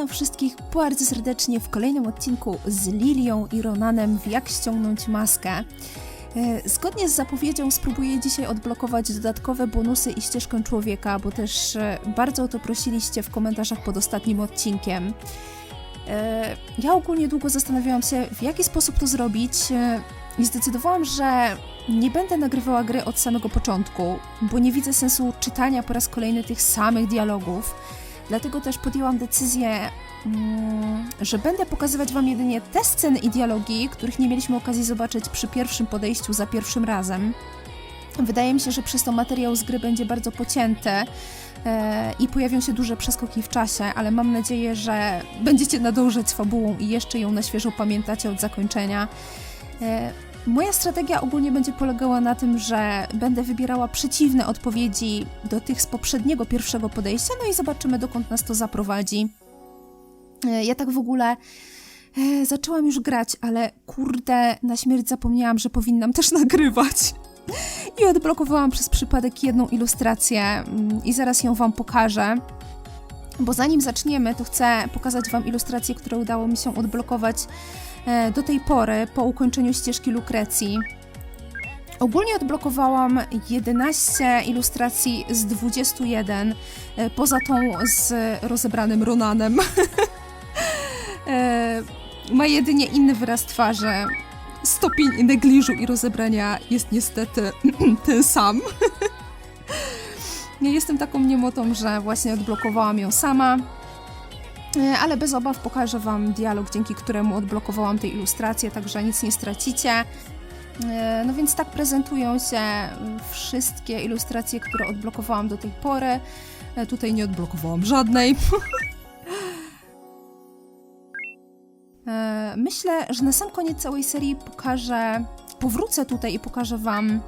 Witam wszystkich bardzo serdecznie w kolejnym odcinku z Lilią i Ronanem w Jak ściągnąć maskę. E, Zgodnie z zapowiedzią spróbuję dzisiaj odblokować dodatkowe bonusy i ścieżkę człowieka, bo też e, bardzo o to prosiliście w komentarzach pod ostatnim odcinkiem. E, Ja ogólnie długo zastanawiałam się, w jaki sposób to zrobić i zdecydowałam, że nie będę nagrywała gry od samego początku, bo nie widzę sensu czytania po raz kolejny tych samych dialogów. Dlatego też podjęłam decyzję, mm, że będę pokazywać Wam jedynie te sceny i dialogi, których nie mieliśmy okazji zobaczyć przy pierwszym podejściu za pierwszym razem. Wydaje mi się, że przez to materiał z gry będzie bardzo pocięty e, i pojawią się duże przeskoki w czasie, ale mam nadzieję, że będziecie nadążać z fabułą i jeszcze ją na świeżo pamiętacie od zakończenia. E, Moja strategia ogólnie będzie polegała na tym, że będę wybierała przeciwne odpowiedzi do tych z poprzedniego pierwszego podejścia, no i zobaczymy, dokąd nas to zaprowadzi. E, Ja tak w ogóle e, zaczęłam już grać, ale kurde, na śmierć zapomniałam, że powinnam też nagrywać. I odblokowałam przez przypadek jedną ilustrację mm, i zaraz ją Wam pokażę. Bo zanim zaczniemy, to chcę pokazać Wam ilustracje, które udało mi się odblokować do tej pory po ukończeniu ścieżki Lukrecji. Ogólnie odblokowałam 11 ilustracji z 21, e, poza tą z rozebranym Ronanem. E, Ma jedynie inny wyraz twarzy. Stopień negliżu i rozebrania jest niestety ten sam. Nie jestem taką niemotą, że właśnie odblokowałam ją sama. E, Ale bez obaw pokażę Wam dialog, dzięki któremu odblokowałam tę ilustrację, także nic nie stracicie. E, No więc tak prezentują się wszystkie ilustracje, które odblokowałam do tej pory. E, Tutaj nie odblokowałam żadnej. Myślę, że na sam koniec całej serii pokażę, powrócę tutaj i pokażę Wam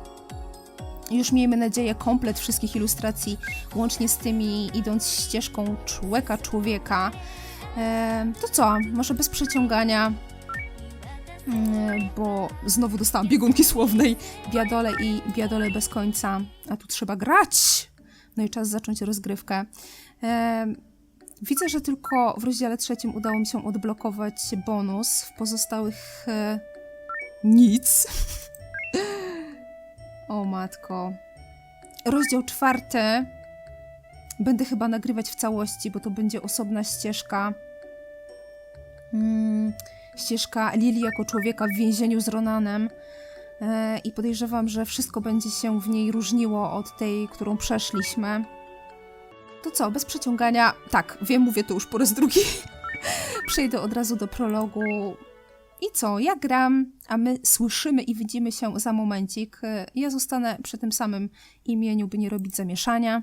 już miejmy nadzieję komplet wszystkich ilustracji, łącznie z tymi idąc ścieżką człowieka człowieka. E, To co, może bez przeciągania, Mm, bo znowu dostałam biegunki słownej, biadole i biadole bez końca, a tu trzeba grać! No i czas zacząć rozgrywkę. E, Widzę, że tylko w rozdziale trzecim udało mi się odblokować bonus, w pozostałych e, nic. o matko. Rozdział czwarty będę chyba nagrywać w całości, bo to będzie osobna ścieżka. Mm, ścieżka Lili jako człowieka w więzieniu z Ronanem. E, I podejrzewam, że wszystko będzie się w niej różniło od tej, którą przeszliśmy. To co, bez przeciągania. Tak, wiem, mówię to już po raz drugi. Przejdę od razu do prologu. I co? Ja gram, a my słyszymy i widzimy się za momencik. Ja zostanę przy tym samym imieniu, by nie robić zamieszania.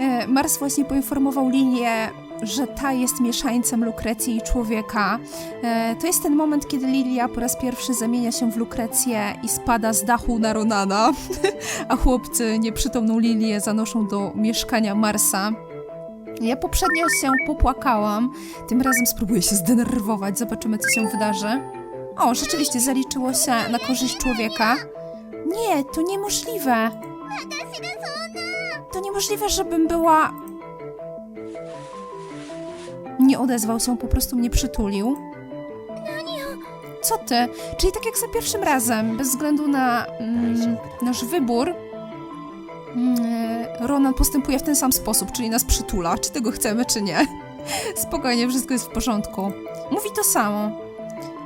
E, Mars właśnie poinformował linię że ta jest mieszańcem Lukrecji i człowieka. E, To jest ten moment, kiedy Lilia po raz pierwszy zamienia się w Lukrecję i spada z dachu na Ronana, a chłopcy nieprzytomną Lilię zanoszą do mieszkania Marsa. Ja poprzednio się popłakałam, tym razem spróbuję się zdenerwować, zobaczymy co się wydarzy. O, rzeczywiście zaliczyło się na korzyść człowieka. Nie, to niemożliwe. To niemożliwe, żebym była. Nie odezwał się, po prostu mnie przytulił. Co ty? Czyli tak jak za pierwszym razem, bez względu na mm, nasz wybór, mm, Ronan postępuje w ten sam sposób, czyli nas przytula, czy tego chcemy, czy nie. Spokojnie, wszystko jest w porządku. Mówi to samo.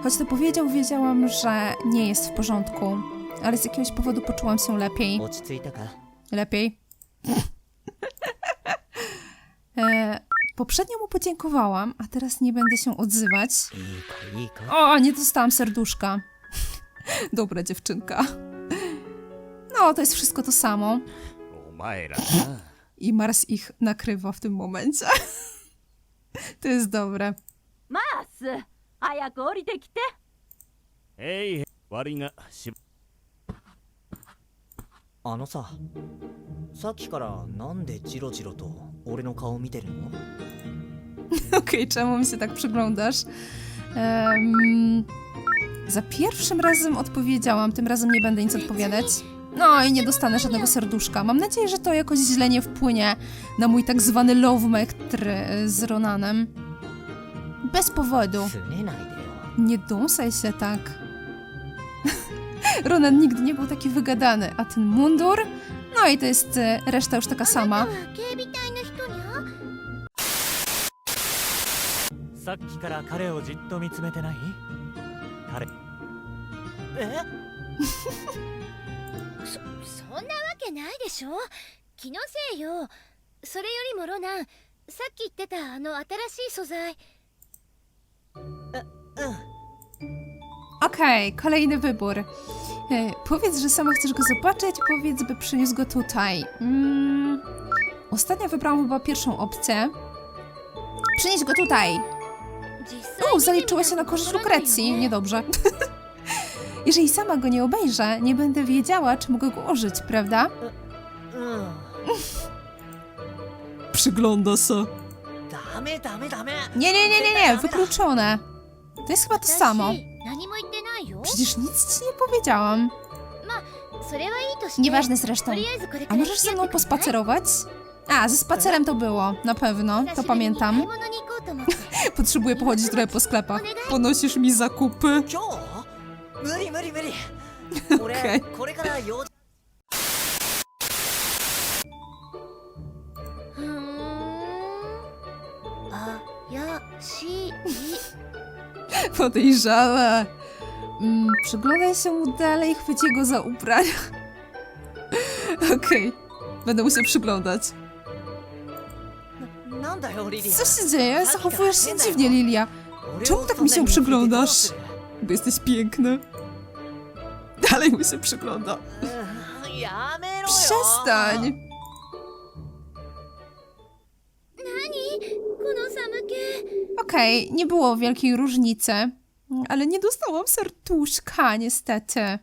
Choć to powiedział, wiedziałam, że nie jest w porządku, ale z jakiegoś powodu poczułam się lepiej. Lepiej. e, poprzednio mu podziękowałam, a teraz nie będę się odzywać. いい子いい子 O, nie dostałam serduszka. Dobra dziewczynka. No, to jest wszystko to samo. お前らな I Mars ich nakrywa w tym momencie. to jest dobre. マース早く降りてきてえい悪いがし あのささっきからなんでジロジロと俺の顔見てるの Okej, okay, czemu mi się tak przyglądasz? Um, za pierwszym razem odpowiedziałam, tym razem nie będę nic odpowiadać. No i nie dostanę żadnego serduszka. Mam nadzieję, że to jakoś źle nie wpłynie na mój tak zwany love mektr e, z Ronanem. Bez powodu. Nie dąsaj się tak. Ronan nigdy nie był taki wygadany, a ten mundur... No i to jest e, reszta już taka sama. さっきから彼をじっと見つめてない彼えそそんなわけないでしょ気のせいよそれよりもロナンさっき言ってたあの新しい素材 Okej, kolejny wybór. E, powiedz, że sama chcesz go zobaczyć, powiedz, by przyniósł go tutaj. Mm, ostatnio wybrałam chyba pierwszą opcję. Przynieś go tutaj. U, zaliczyła się na korzyść Lukrecji. Niedobrze. Jeżeli sama go nie obejrzę, nie będę wiedziała, czy mogę go ożyć, prawda? Przygląda się. Nie, nie, nie, nie, nie, wykluczone. To jest chyba to samo. Przecież nic ci nie powiedziałam. Nieważne zresztą. A możesz ze mną pospacerować? A, ze spacerem to było, na pewno, to pamiętam. Potrzebuję pochodzić trochę po sklepach. Ponosisz mi zakupy. Okej. Okay. Podejrzałe. Mm, przyglądaj się mu dalej, chwyć go za ubrania. Okej. Okay. Będę mu się przyglądać. Co się dzieje? Zachowujesz się dziwnie, Lilia. Czemu tak mi się przyglądasz? Bo jesteś piękny. Dalej mi się przygląda. Przestań! Okej, okay, nie było wielkiej różnicy, ale nie dostałam sertuszka, niestety.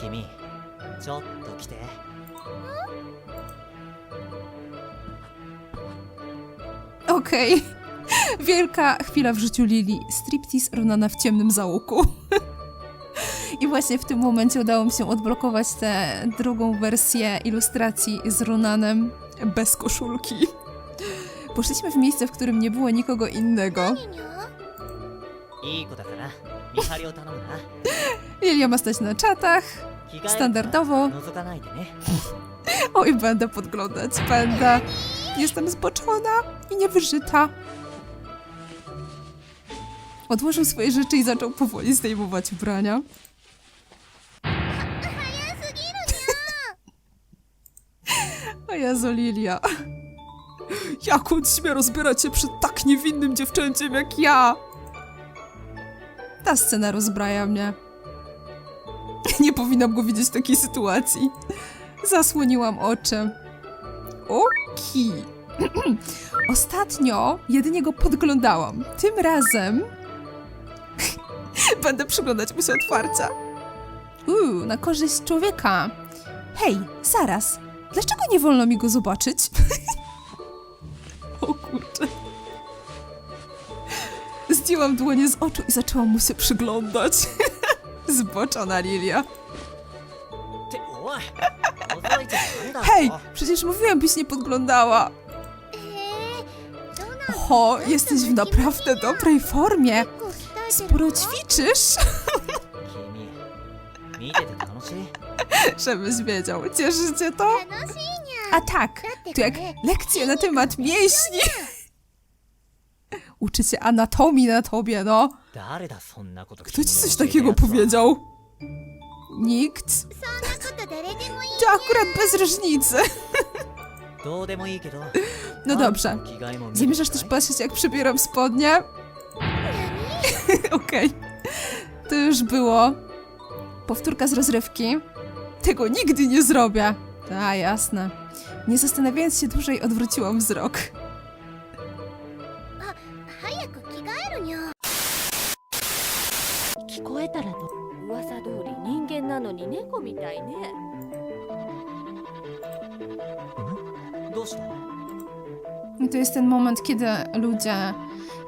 Kimi, Okej. Wielka chwila w życiu Lili. Striptease Ronana w ciemnym załuku. I właśnie w tym momencie udało mi się odblokować tę drugą wersję ilustracji z Ronanem bez koszulki. Poszliśmy w miejsce, w którym nie było nikogo innego. 何にゃいい子だから見張りを頼むな Lilia ma stać na czatach, 着替えるから standardowo. 覗かないでね Oj, będę podglądać, będę. Jestem zboczona i niewyżyta. Odłożył swoje rzeczy i zaczął powoli zdejmować ubrania. O Jezu, Lilia. Jak on śmie rozbierać się przed tak niewinnym dziewczęciem jak ja? Ta scena rozbraja mnie. Nie powinnam go widzieć w takiej sytuacji. Zasłoniłam oczy. Oki. Ostatnio jedynie go podglądałam. Tym razem będę przyglądać mu się otwarcia. Uuu, na korzyść człowieka. Hej, zaraz. Dlaczego nie wolno mi go zobaczyć? o kurczę. Zdjęłam dłonie z oczu i zaczęłam mu się przyglądać. Zboczona Lilia. Hej, przecież mówiłem, byś nie podglądała. O, jesteś w naprawdę dobrej formie. Sporo ćwiczysz. Żebyś wiedział, cieszy cię to? A tak, to jak lekcje na temat mięśni. Uczy się anatomii na tobie, no. Kto ci coś takiego powiedział? Nikt? To akurat bez różnicy. No dobrze. Zamierzasz też patrzeć, jak przebieram spodnie? Okej. To już było. Powtórka z rozrywki. Tego nigdy nie zrobię. A, jasne. Nie zastanawiając się dłużej, odwróciłam wzrok. I to jest ten moment, kiedy ludzie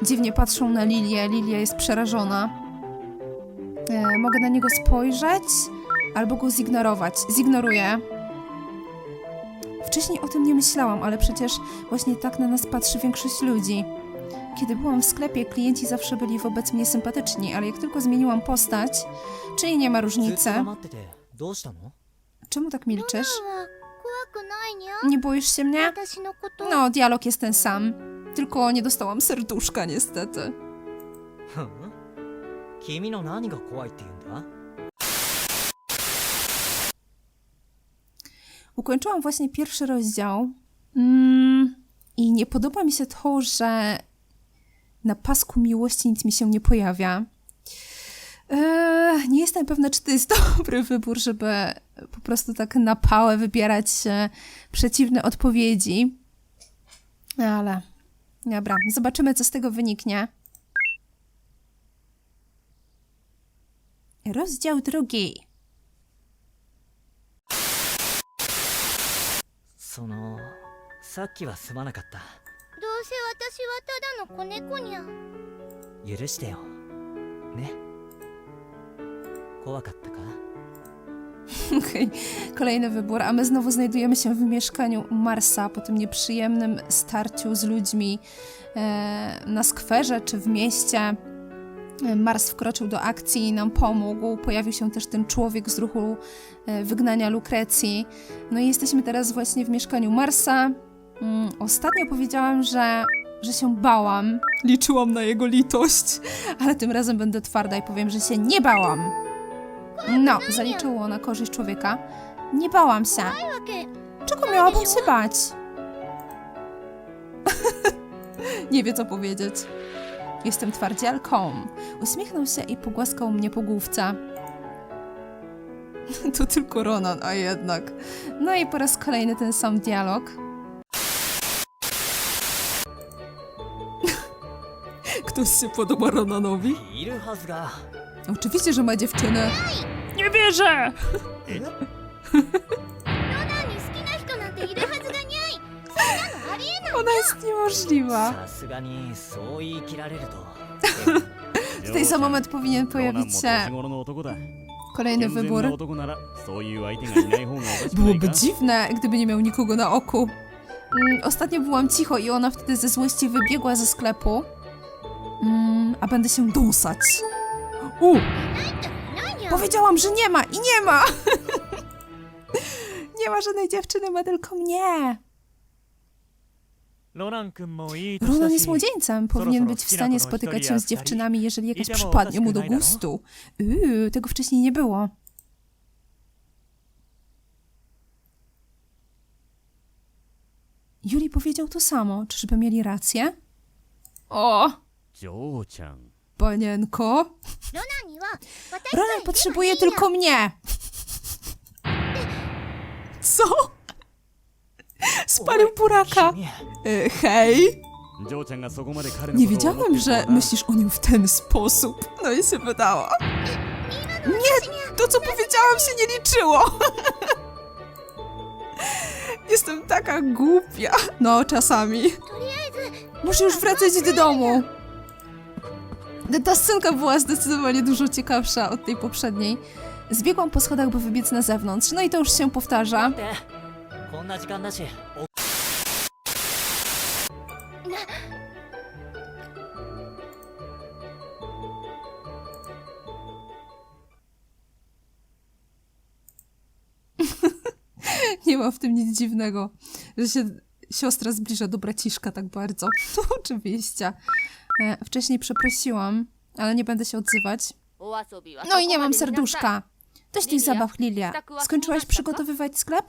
dziwnie patrzą na Lilię. Lilia jest przerażona. E, mogę na niego spojrzeć albo go zignorować. Zignoruję. Wcześniej o tym nie myślałam, ale przecież właśnie tak na nas patrzy większość ludzi. Kiedy byłam w sklepie, klienci zawsze byli wobec mnie sympatyczni, ale jak tylko zmieniłam postać, czyli nie ma różnicy. Czemu tak milczysz? Nie boisz się mnie? No, dialog jest ten sam. Tylko nie dostałam serduszka, niestety. Ukończyłam właśnie pierwszy rozdział. Mm, I nie podoba mi się to, że na pasku miłości nic mi się nie pojawia. Eee, nie jestem pewna, czy to jest dobry wybór, żeby po prostu tak na pałę wybierać e, przeciwne odpowiedzi. Ale dobra, zobaczymy, co z tego wyniknie. Rozdział drugi. そのさっきはすまなかったどう せ私はただの子猫にゃ許してよね怖かったか Okej, kolejny wybór, a my znowu znajdujemy się w mieszkaniu Marsa po tym nieprzyjemnym starciu z ludźmi e, na skwerze czy w mieście. E, Mars wkroczył do akcji i nam pomógł. Pojawił się też ten człowiek z ruchu e, wygnania Lukrecji. No i jesteśmy teraz właśnie w mieszkaniu Marsa. Mm, ostatnio powiedziałam, że, że się bałam. Liczyłam na jego litość, ale tym razem będę twarda i powiem, że się nie bałam. No, zaliczyło na korzyść człowieka. Nie bałam się. Czego miałabym się bać? Nie wie, co powiedzieć. Jestem twardzielką. Uśmiechnął się i pogłaskał mnie po główce. To tylko Ronan, a jednak. No i po raz kolejny ten sam dialog. Ktoś się podoba Ronanowi? いるはずが Oczywiście, że ma dziewczynę. Nie wierzę! ロナンに好きな人なんているはずがにゃいそんなのありえない Ona jest niemożliwa. さすがにそう言い切られると Tutaj za moment powinien ロナンも pojawić 年 się 頃の男だ kolejny 健全 wybór. な男ならそういう相手がいない方がおかしくない Byłoby か dziwne, gdyby nie miał nikogo na oku. Mm, ostatnio byłam cicho i ona wtedy ze złości wybiegła ze sklepu. Mm, a będę się dąsać. U! Powiedziałam, że nie ma i nie ma! nie ma żadnej dziewczyny, ma tylko mnie. Ronan jest młodzieńcem, powinien być w stanie spotykać się z dziewczynami, jeżeli jakaś przypadnie mu do gustu. Uuu, tego wcześniej nie było. Juli powiedział to samo. Czyżby mieli rację? O! ジョーちゃん panienko. ロナンには私さえ Ronan potrzebuje tylko mnie. Co? Spalił buraka. 君 E, hej. ジョーちゃんがそこまで彼の Nie ことを思って wiedziałem, るとは że な myślisz o nim w ten sposób. No i się wydała. Nie, to co powiedziałam się nie liczyło. Jestem taka głupia. No, czasami. とりあえず Muszę już wracać do domu. Ta scenka była zdecydowanie dużo ciekawsza od tej poprzedniej. Zbiegłam po schodach, by wybiec na zewnątrz, no i to już się powtarza. Nie ma w tym nic dziwnego, że się siostra zbliża do braciszka tak bardzo. No, oczywiście. E, wcześniej przeprosiłam, ale nie będę się odzywać. No i nie mam serduszka. Dość tych zabaw, Lilia. Skończyłaś przygotowywać sklep?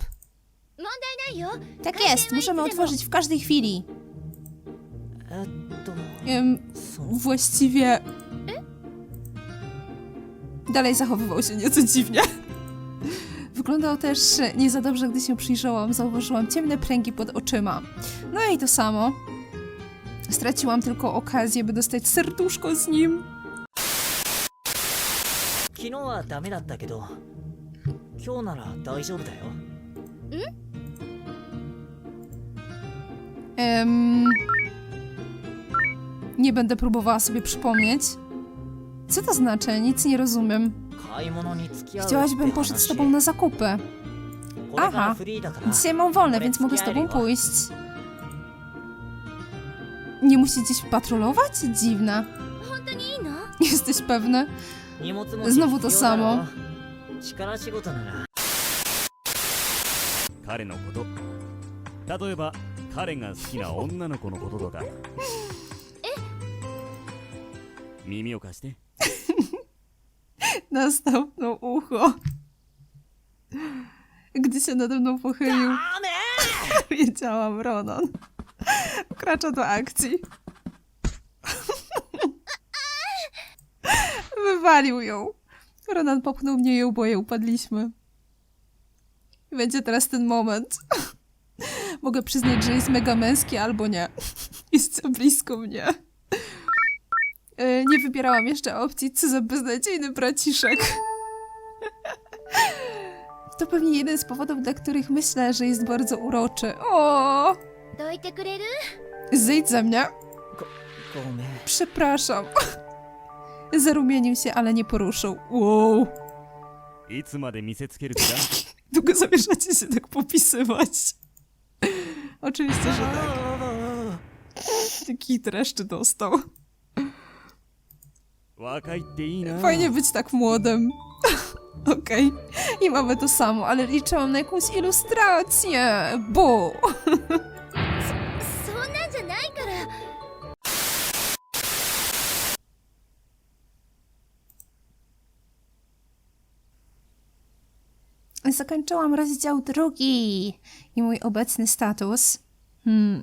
Tak jest, możemy otworzyć w każdej chwili. Em, właściwie... Dalej zachowywał się nieco dziwnie. Wyglądał też nie za dobrze, gdy się przyjrzałam. Zauważyłam ciemne pręgi pod oczyma. No i to samo. Straciłam tylko okazję, by dostać serduszko z nim. 昨日はダメだったけど今日なら大丈夫だよ Em, nie będę próbowała sobie przypomnieć. Co to znaczy? Nic nie rozumiem. Chciałaś, bym poszedł z tobą na zakupy. Aha, dzisiaj mam wolne, więc mogę z tobą pójść. Nie musi dziś patrolować? Dziwne. No, Jesteś pewny? Znowu to samo. następną ucho. Gdy się nade mną pochylił, wiedziałam, Ronan. Wkracza do akcji. Wywalił ją. Ronan popchnął mnie i oboje upadliśmy. Będzie teraz ten moment. Mogę przyznać, że jest mega męski albo nie. Jest blisko mnie. E, nie wybierałam jeszcze opcji, co za beznadziejny braciszek. To pewnie jeden z powodów, dla których myślę, że jest bardzo uroczy. O! Zejdź ze mnie. Przepraszam. Zarumienił się, ale nie poruszył. Wow. Długo zamierzacie się tak popisywać. Oczywiście, że tak. Taki dreszcz dostał. 若いっていいな Fajnie być tak młodym. Okej. I mamy to samo, ale liczyłam na jakąś ilustrację. Bo. そんなんじゃないから Zakończyłam rozdział drugi i mój obecny status. Hmm.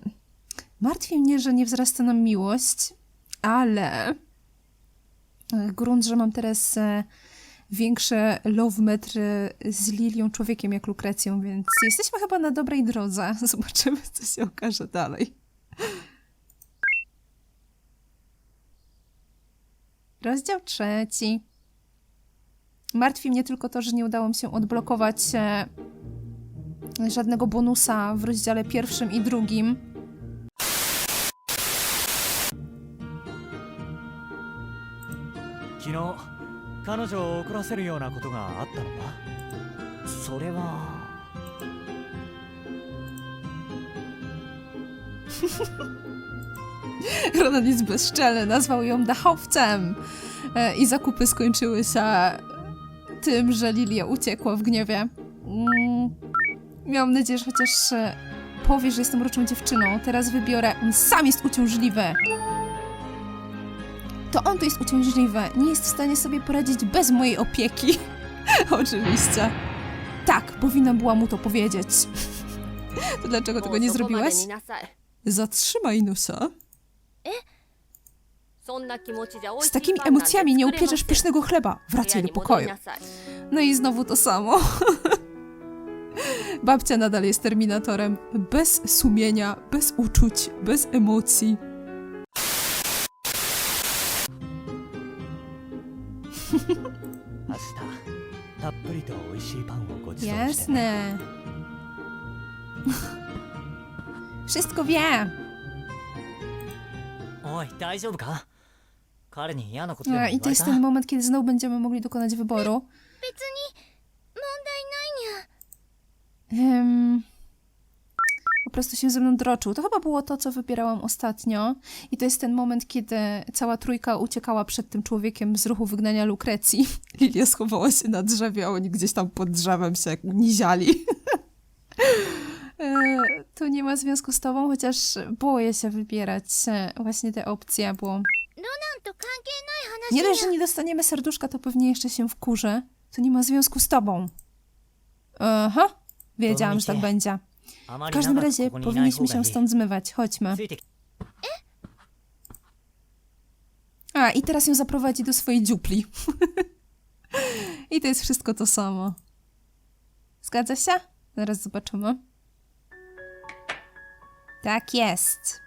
Martwi mnie, że nie wzrasta nam miłość, ale e, grunt, że mam teraz e, większe love metry z Lilią człowiekiem jak Lukrecją, więc jesteśmy chyba na dobrej drodze. Zobaczymy, co się okaże dalej. Rozdział trzeci. Martwi mnie tylko to, że nie udało mi się odblokować e, żadnego bonusa w rozdziale pierwszym i drugim. 昨日彼女を怒らせるようなことがあったのかそれは Ronan jest bezczelny, nazwał ją dachowcem e, i zakupy skończyły się tym, że Lilia uciekła w gniewie. Mm, miałam nadzieję, że chociaż e, powie, że jestem uroczą dziewczyną. Teraz wybiorę, on sam jest uciążliwy. to on tu jest uciążliwy. Nie jest w stanie sobie poradzić bez mojej opieki. Oczywiście. Tak, powinna była mu to powiedzieć. to dlaczego tego nie zrobiłeś? Zatrzymaj nosa. Z takimi emocjami nie upieczesz pysznego chleba. Wracaj do pokoju. No i znowu to samo. Babcia nadal jest terminatorem. Bez sumienia, bez uczuć, bez emocji. Jasne. Wszystko wie. おい大丈夫か彼に嫌なことでも A, 言 I わ to れ jest た ten moment, kiedy znowu będziemy mogli dokonać wyboru. 別に問題ないにゃ Em, po prostu się ze mną droczył. To chyba było to, co wybierałam ostatnio. I to jest ten moment, kiedy cała trójka uciekała przed tym człowiekiem z ruchu wygnania Lukrecji. Lilia schowała się na drzewie, a oni gdzieś tam pod drzewem się niziali. E, to nie ma związku z tobą, chociaż boję się wybierać e, właśnie te opcje, bo... Nie dość, że nie dostaniemy serduszka, to pewnie jeszcze się wkurzę. To nie ma związku z tobą. Aha, wiedziałam, że tak będzie. W każdym razie powinniśmy się stąd zmywać. Chodźmy. A, i teraz ją zaprowadzi do swojej dziupli. I to jest wszystko to samo. Zgadza się? Zaraz zobaczymy. Tak jest.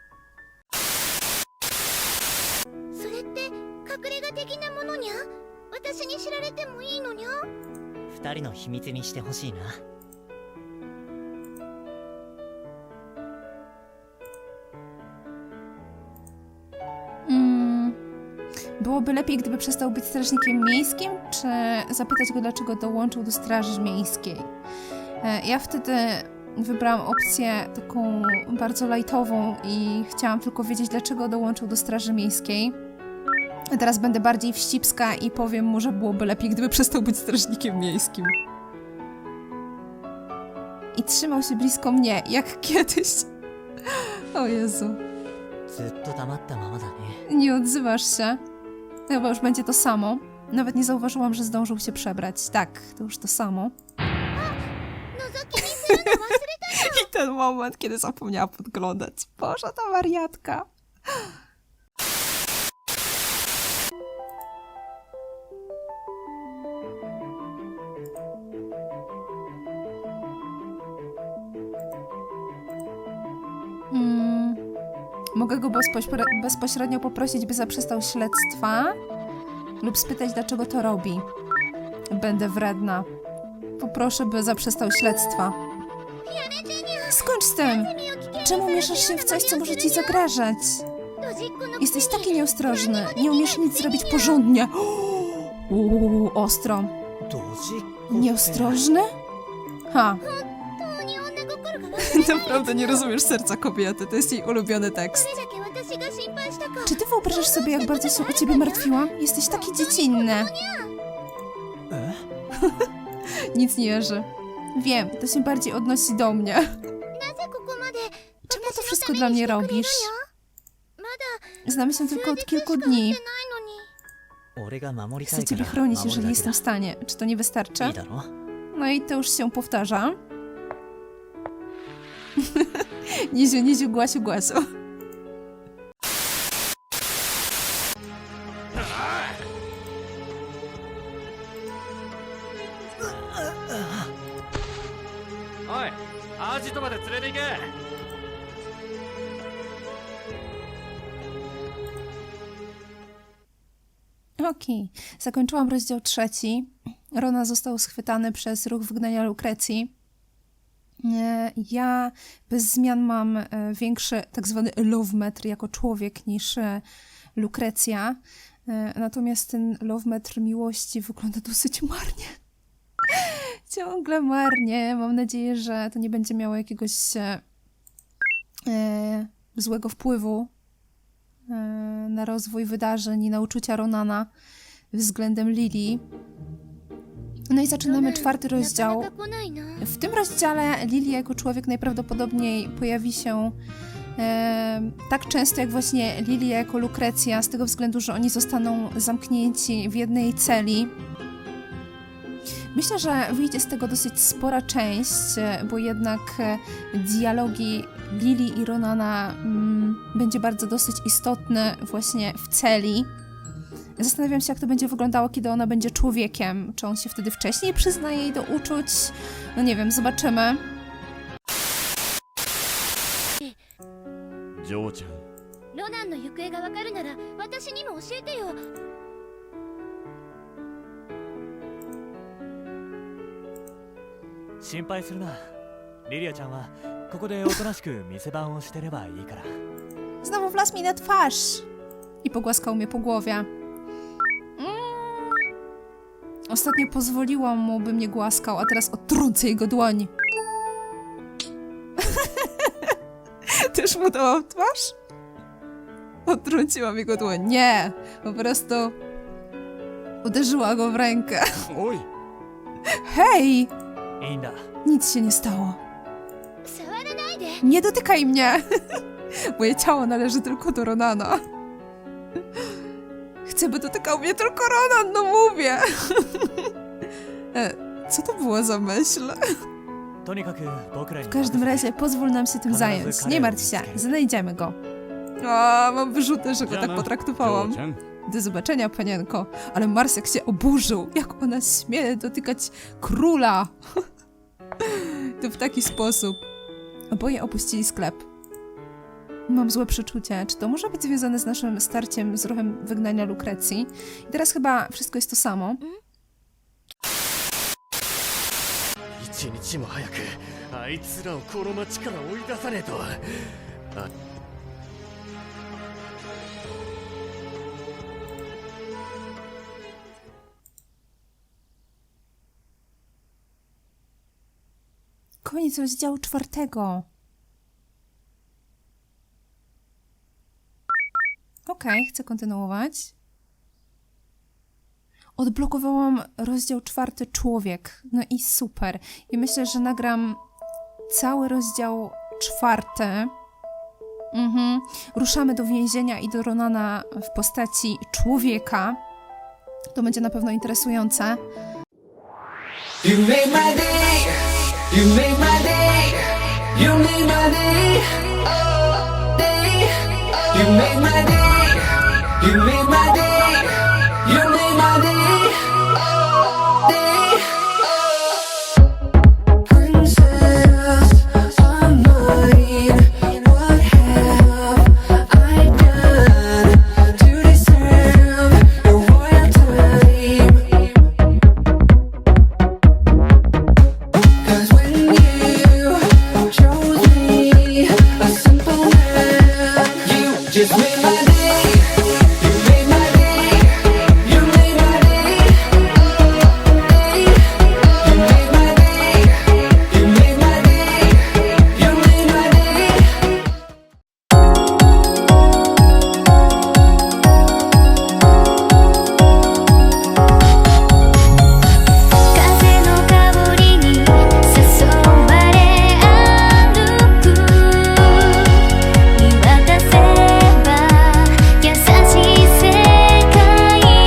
Byłoby lepiej, gdyby przestał być strażnikiem miejskim, czy zapytać go, dlaczego dołączył do straży miejskiej. E, ja wtedy wybrałam opcję taką bardzo lajtową i chciałam tylko wiedzieć, dlaczego dołączył do straży miejskiej. A teraz będę bardziej wścibska i powiem mu, że byłoby lepiej, gdyby przestał być strażnikiem miejskim. I trzymał się blisko mnie, jak kiedyś. O Jezu. Nie odzywasz się. No to chyba już będzie to samo. Nawet nie zauważyłam, że zdążył się przebrać. Tak, to już to samo. I ten moment, kiedy zapomniała podglądać. Boże, ta wariatka. Mogę go bezpośrednio poprosić, by zaprzestał śledztwa lub spytać, dlaczego to robi. Będę wredna. Poproszę, by zaprzestał śledztwa. Skończ z tym! Czemu mieszasz się w coś, co może ci zagrażać? Jesteś taki nieostrożny. Nie umiesz nic zrobić porządnie. Uuu, ostro. Nieostrożny? Ha, Naprawdę nie rozumiesz serca kobiety, to jest jej ulubiony tekst. Czy ty wyobrażasz sobie, jak bardzo się o ciebie martwiłam? Jesteś taki dziecinny. E? Nic nie jeży. Wiem, to się bardziej odnosi do mnie. Czemu to wszystko dla mnie robisz? Znamy się tylko od kilku dni. Chcę ciebie chronić, jeżeli jestem w stanie. Czy to nie wystarczy? No i to już się powtarza. Niziu, Niziu, Głasiu, Głasiu. Okej, zakończyłam rozdział trzeci. Rona został schwytany przez ruch wygnania Lukrecji. E, Ja bez zmian mam e, większy tak zwany love metr jako człowiek niż e, Lukrecja. Natomiast ten love metr miłości wygląda dosyć marnie. Ciągle marnie. Mam nadzieję, że to nie będzie miało jakiegoś złego wpływu na rozwój wydarzeń i na uczucia Ronana względem Lili. No i zaczynamy czwarty rozdział. W tym rozdziale Lili jako człowiek najprawdopodobniej pojawi się e, tak często jak właśnie Lilia jako Lukrecja, z tego względu, że oni zostaną zamknięci w jednej celi. Myślę, że wyjdzie z tego dosyć spora część, e, bo jednak e, dialogi Lili i Ronana mm, będzie bardzo dosyć istotny właśnie w celi. Zastanawiam się, jak to będzie wyglądało, kiedy ona będzie człowiekiem. Czy on się wtedy wcześniej przyznaje jej do uczuć? No nie wiem, zobaczymy. ジョーちゃんロナンの行方がわかるなら私にも教えてよ心配するなリリアちゃんはここでおとなしく店番をしてればいいから Znowu wlazł mi na twarz i pogłaskał mnie po głowie. Ostatnio pozwoliłam mu, by mnie głaskał, a teraz odtrącę jego dłoń. Też mu dałam twarz? Odtrąciłam jego dłoń. Nie! Po prostu uderzyła go w rękę. Oj! Hej! Ina. Nic się nie stało. Nie dotykaj mnie! Moje ciało należy tylko do Ronana chcę, by dotykał mnie tylko Ronan, no mówię! E, co to było za myśl? W każdym razie pozwól nam się tym zająć. Nie martw się, znajdziemy go. A, mam wyrzuty, że go tak potraktowałam. Do zobaczenia, panienko. Ale Marsiak się oburzył. Jak ona śmie dotykać króla? to w taki sposób. Oboje opuścili sklep. Mam złe przeczucie, czy to może być związane z naszym starciem z ruchem wygnania Lukrecji. I teraz chyba wszystko jest to samo. Koniec rozdziału czwartego. Okej, chcę kontynuować. Odblokowałam rozdział czwarty Człowiek. No i super. I myślę, że nagram cały rozdział czwarty. Mhm. Ruszamy do więzienia i do Ronana w postaci człowieka. To będzie na pewno interesujące. You make my day. You make my day. You make my day. Oh. You make my day. You make my day. You make my day.